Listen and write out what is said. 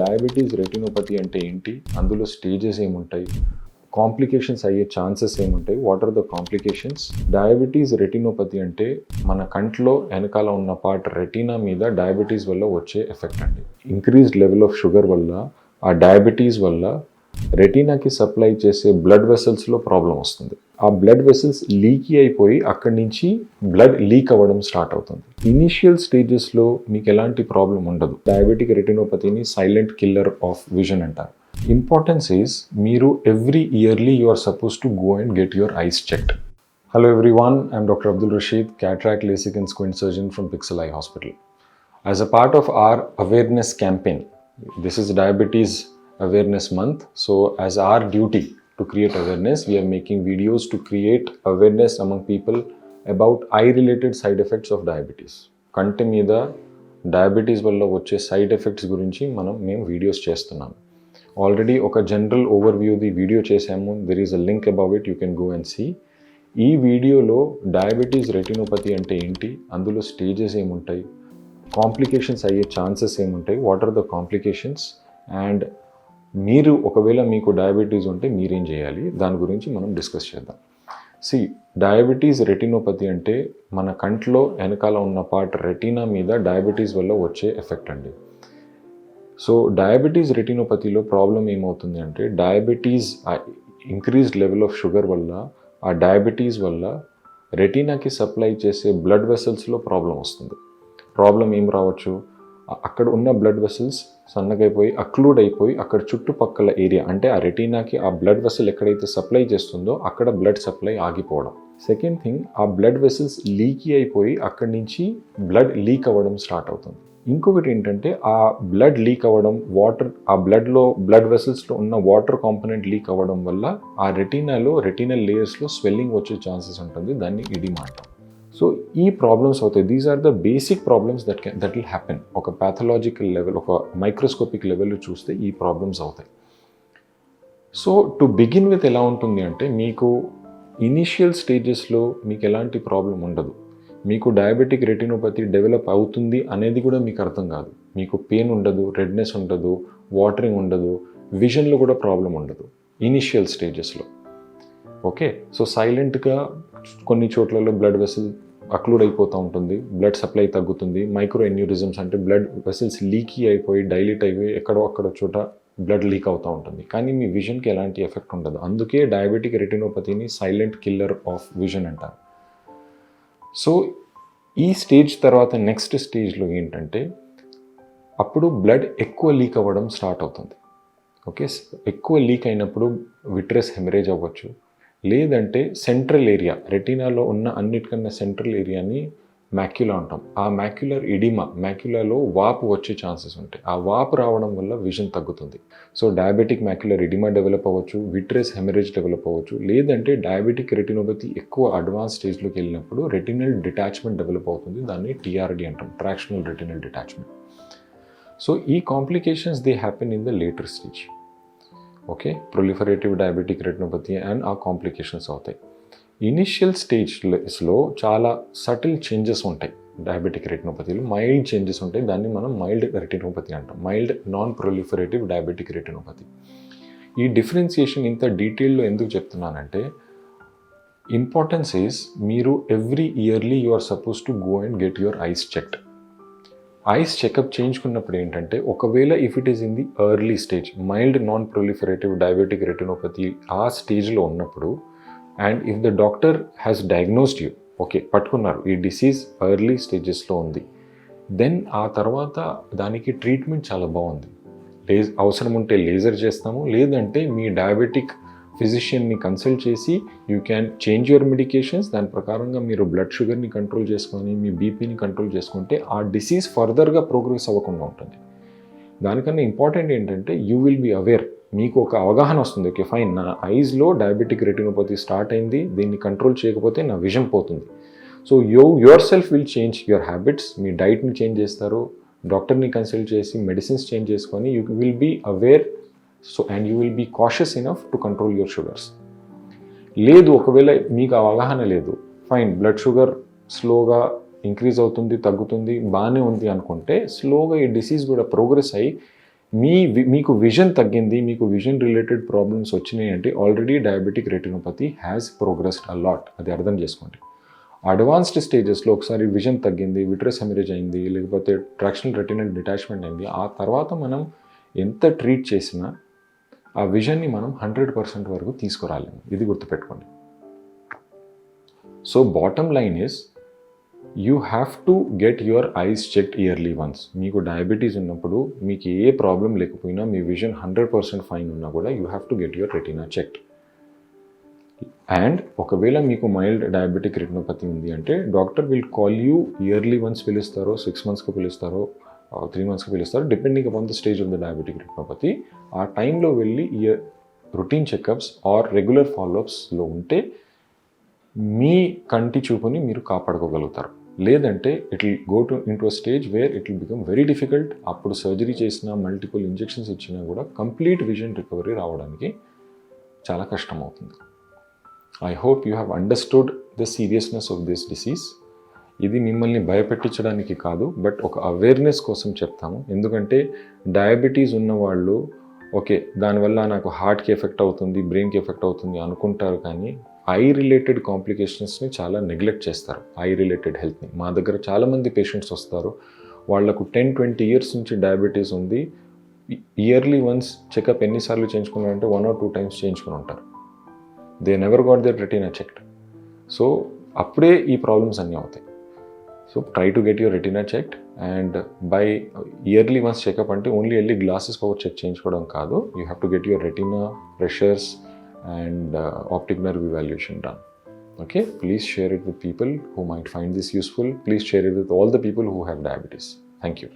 Diabetes retinopathy అంటే ఏంటి? అందులో స్టేజెస్ ఏముంటాయి? కాంప్లికేషన్స్ అయ్యే ఛాన్సెస్ ఏముంటాయి? What are the complications diabetes retinopathy అంటే మన కంట్లో వెనకాల ఉన్న పార్ట్ రెటీనా మీద డయాబెటీస్ వల్ల వచ్చే ఎఫెక్ట్ అండి. ఇంక్రీజ్డ్ లెవెల్ ఆఫ్ షుగర్ వల్ల ఆ డయాబెటీస్ వల్ల రెటీనాకి సప్లై చేసే బ్లడ్ వెసల్స్లో ప్రాబ్లం వస్తుంది. ఆ బ్లడ్ వెసల్స్ లీకీ అయిపోయి అక్కడి నుంచి బ్లడ్ లీక్ అవ్వడం స్టార్ట్ అవుతుంది. ఇనిషియల్ స్టేజెస్లో మీకు ఎలాంటి ప్రాబ్లం ఉండదు. డయాబెటిక్ రెటినోపతిని సైలెంట్ కిల్లర్ ఆఫ్ విజన్ అంటారు. ఇంపార్టెన్స్ ఈజ్ మీరు every yearly you are suppose to go and get your eyes checked hello everyone I'm doctor Abdul Rashid cataract LASIK and squint surgeon from Pixel eye hospital as a part of our awareness campaign this is diabetes awareness month so as our duty to create awareness. We are making videos to create awareness among people about eye related side effects of diabetes. కంటి మీద diabetes వల్ల వచ్చే side effects గురించి మనం మేము videos చేస్తున్నాం. Already ఒక general ఓవర్ వ్యూది వీడియో చేసాము there is a link above it you can go and see ఈ వీడియోలో డయాబెటీస్ రెటినోపతి అంటే ఏంటి? అందులో స్టేజెస్ ఏముంటాయి? కాంప్లికేషన్స్ అయ్యే ఛాన్సెస్ ఏముంటాయి? What are the complications and మీరు ఒకవేళ మీకు డయాబెటీస్ ఉంటే మీరేం చేయాలి? దాని గురించి మనం డిస్కస్ చేద్దాం. సి డయాబెటీస్ రెటినోపతి అంటే మన కంట్లో వెనకాల ఉన్న పార్ట్ రెటీనా మీద డయాబెటీస్ వల్ల వచ్చే ఎఫెక్ట్ అండి. సో డయాబెటీస్ రెటినోపతిలో ప్రాబ్లం ఏమవుతుంది అంటే diabetes increased level of sugar వల్ల ఆ డయాబెటీస్ వల్ల రెటీనాకి సప్లై చేసే బ్లడ్ వెసల్స్లో ప్రాబ్లం వస్తుంది. ప్రాబ్లం ఏం రావచ్చు? అక్కడ ఉన్న బ్లడ్ వెసల్స్ సన్నగైపోయి అక్లూడ్ అయిపోయి అక్కడ చుట్టుపక్కల ఏరియా అంటే ఆ రెటీనాకి ఆ బ్లడ్ వెసల్ ఎక్కడైతే సప్లై చేస్తుందో అక్కడ బ్లడ్ సప్లై ఆగిపోవడం. సెకండ్ థింగ్ ఆ బ్లడ్ వెసల్స్ లీకీ అయిపోయి అక్కడి నుంచి బ్లడ్ లీక్ అవ్వడం స్టార్ట్ అవుతుంది. ఇంకొకటి ఏంటంటే ఆ బ్లడ్ లీక్ అవ్వడం వాటర్ ఆ బ్లడ్లో బ్లడ్ వెసల్స్లో ఉన్న వాటర్ కాంపోనెంట్ లీక్ అవ్వడం వల్ల ఆ రెటీనాలో రెటీనల్ లేయర్స్లో స్వెల్లింగ్ వచ్చే ఛాన్సెస్ ఉంటుంది. దాన్ని ఇడిమా అంటాం ఈ ప్రాబ్లమ్స్ అవుతాయి. These are the basic problems that can that will happen ఒక ప్యాథలాజికల్ లెవెల్ ఒక మైక్రోస్కోపిక్ లెవెల్లో చూస్తే ఈ ప్రాబ్లమ్స్ అవుతాయి. సో టు బిగిన్ విత్ ఎలా ఉంటుంది అంటే మీకు ఇనిషియల్ స్టేజెస్లో మీకు ఎలాంటి ప్రాబ్లం ఉండదు. మీకు డయాబెటిక్ రెటినోపతి డెవలప్ అవుతుంది అనేది కూడా మీకు అర్థం కాదు. మీకు పెయిన్ ఉండదు రెడ్నెస్ ఉండదు వాటరింగ్ ఉండదు విజన్లో కూడా ప్రాబ్లం ఉండదు. ఇనిషియల్ స్టేజెస్లో ఓకే సో సైలెంట్గా కొన్ని చోట్లలో బ్లడ్ వెసల్ అక్లూడ్ అయిపోతూ ఉంటుంది బ్లడ్ సప్లై తగ్గుతుంది మైక్రో ఎన్యూరిజమ్స్ అంటే బ్లడ్ వెసల్స్ లీకీ అయిపోయి డైలీట్ అయిపోయి ఎక్కడో అక్కడ చోట బ్లడ్ లీక్ అవుతూ ఉంటుంది. కానీ మీ విజన్కి ఎలాంటి ఎఫెక్ట్ ఉండదు. అందుకే డయాబెటిక్ రెటినోపతిని సైలెంట్ కిల్లర్ ఆఫ్ విజన్ అంటారు. సో ఈ స్టేజ్ తర్వాత నెక్స్ట్ స్టేజ్లో ఏంటంటే అప్పుడు బ్లడ్ ఎక్కువ లీక్ అవ్వడం స్టార్ట్ అవుతుంది. ఓకే ఎక్కువ లీక్ అయినప్పుడు విట్రస్ హెమరేజ్ అవ్వచ్చు. లేదంటే సెంట్రల్ ఏరియా రెటీనాలో ఉన్న అన్నిటికన్నా సెంట్రల్ ఏరియాని మ్యాక్యులా అంటాం. ఆ మ్యాక్యులర్ ఇడిమా మ్యాక్యులాలో వాపు వచ్చే ఛాన్సెస్ ఉంటాయి. ఆ వాపు రావడం వల్ల విజన్ తగ్గుతుంది. So diabetic macular oedema develop అవ్వచ్చు విట్రెస్ హెమరేజ్ డెవలప్ అవ్వచ్చు లేదంటే డయాబెటిక్ రెటినోపతి ఎక్కువ అడ్వాన్స్ స్టేజ్లోకి వెళ్ళినప్పుడు రెటినల్ డిటాచ్మెంట్ డెవలప్ అవుతుంది. దాన్ని టీఆర్డి అంటాం ట్రాక్షనల్ రెటినల్ డిటాచ్మెంట్. సో ఈ complications they happen in the later stage okay? Proliferative diabetic retinopathy and ఆ కాంప్లికేషన్స్ అవుతాయి. ఇనిషియల్ స్టేజ్లో చాలా సటిల్ చేంజెస్ ఉంటాయి డయాబెటిక్ రెటినోపతిలో మైల్డ్ చేంజెస్ ఉంటాయి. దాన్ని మనం మైల్డ్ రెటినోపతి అంటాం. Mild non proliferative diabetic retinopathy ఈ డిఫరెన్సియేషన్ ఇంత డీటెయిల్లో ఎందుకు చెప్తున్నానంటే ఇంపార్టెన్స్ ఈస్ మీరు every yearly you are suppose to go and get your eyes checked eyes checkup చేయించుకున్నప్పుడు ఏంటంటే ఒకవేళ if it is in the early stage mild non proliferative diabetic retinopathy ఆ స్టేజ్లో ఉన్నప్పుడు and if the doctor has diagnosed you okay పట్టుకున్నారు ఈ disease early స్టేజెస్లో ఉంది then ఆ తర్వాత దానికి ట్రీట్మెంట్ చాలా బాగుంది. లేజ్ అవసరం ఉంటే లేజర్ చేస్తాము లేదంటే మీ డయాబెటిక్ ఫిజిషియన్ని కన్సల్ట్ చేసి you can change your medications దాని ప్రకారంగా మీరు బ్లడ్ షుగర్ని కంట్రోల్ చేసుకొని మీ బీపీని కంట్రోల్ చేసుకుంటే ఆ డిసీజ్ ఫర్దర్గా ప్రోగ్రెస్ అవ్వకుండా ఉంటుంది. దానికన్నా ఇంపార్టెంట్ ఏంటంటే యూ విల్ బీ అవేర్ మీకు ఒక అవగాహన వస్తుంది. ఓకే ఫైన్ నా ఐస్లో డయాబెటిక్ రెటినోపతి స్టార్ట్ అయింది. దీన్ని కంట్రోల్ చేయకపోతే నా విజన్ పోతుంది. So yo yourself will change your habits మీ డైట్ని చేంజ్ చేస్తారు. డాక్టర్ని కన్సల్ట్ చేసి మెడిసిన్స్ చేంజ్ చేసుకొని you will be aware so and you will be cautious enough to control your sugars లేదు ఒకవేళ మీకు అవగాహన లేదు ఫైన్ బ్లడ్ షుగర్ స్లోగా ఇంక్రీజ్ అవుతుంది తగ్గుతుంది బాగానే ఉంది అనుకుంటే స్లోగా ఈ డిసీజ్ కూడా ప్రోగ్రెస్ అయ్యి మీ వి- మీకు విజన్ తగ్గింది మీకు విజన్ రిలేటెడ్ ప్రాబ్లమ్స్ వచ్చినాయి అంటే already diabetic retinopathy has progressed a lot అది అర్థం చేసుకోండి. అడ్వాన్స్డ్ స్టేజెస్లో ఒకసారి విజన్ తగ్గింది విట్రస్ హెమరేజ్ అయింది లేకపోతే ట్రాక్షనల్ రెటినల్ డిటాచ్మెంట్ అయింది ఆ తర్వాత మనం ఎంత ట్రీట్ చేసినా ఆ విజన్ని మనం హండ్రెడ్ పర్సెంట్ వరకు తీసుకురాలేము. ఇది గుర్తుపెట్టుకోండి. So bottom line is you have to get your eyes checked yearly once మీకు డయాబెటీస్ ఉన్నప్పుడు మీకు ఏ ప్రాబ్లం లేకపోయినా మీ విజన్ హండ్రెడ్ పర్సెంట్ ఫైన్ ఉన్నా కూడా you have to get your retina checked and ఒకవేళ మీకు మైల్డ్ డయాబెటిక్ రెటినోపతి ఉంది అంటే doctor will call you yearly once పిలుస్తారో six మంత్స్కి పిలుస్తారో త్రీ మంత్స్కి పిలుస్తారు. Depending upon the stage of the diabetic retinopathy ఆ టైంలో వెళ్ళి year routine checkups or regular ఫాలోఅప్స్లో ఉంటే మీ కంటి చూపుని మీరు కాపాడుకోగలుగుతారు. లేదంటే it will go to into stage where it will become very difficult అప్పుడు సర్జరీ చేసినా మల్టిపుల్ ఇంజెక్షన్స్ ఇచ్చినా కూడా కంప్లీట్ విజన్ రికవరీ రావడానికి చాలా కష్టం అవుతుంది I hope you have understood the seriousness of this disease ఇది మిమ్మల్ని భయపెట్టించడానికి కాదు బట్ ఒక అవేర్నెస్ కోసం చెప్తాము. ఎందుకంటే డయాబెటీస్ ఉన్న వాళ్ళు ఓకే దానివల్ల నాకు హార్ట్కి ఎఫెక్ట్ అవుతుంది బ్రెయిన్కి ఎఫెక్ట్ అవుతుంది అనుకుంటారు కానీ ఐ రిలేటెడ్ కాంప్లికేషన్స్ని చాలా నెగ్లెక్ట్ చేస్తారు ఐ రిలేటెడ్ హెల్త్ని మా దగ్గర చాలామంది పేషెంట్స్ వస్తారు. వాళ్ళకు టెన్ ట్వంటీ ఇయర్స్ నుంచి డయాబెటీస్ ఉంది. ఇయర్లీ వన్స్ చెకప్ ఎన్నిసార్లు చేయించుకున్నారంటే వన్ ఆర్ టూ టైమ్స్ చేయించుకుని ఉంటారు. They never got their retina checked so అప్పుడే ఈ ప్రాబ్లమ్స్ అన్నీ అవుతాయి. So try to get your retina check and by yearly once checkup అంటే only early glasses power check చేయించుకోవడం కాదు you have to get your retina pressures and optic nerve evaluation done okay please share it with people who might find this useful please share it with all the people who have diabetes thank you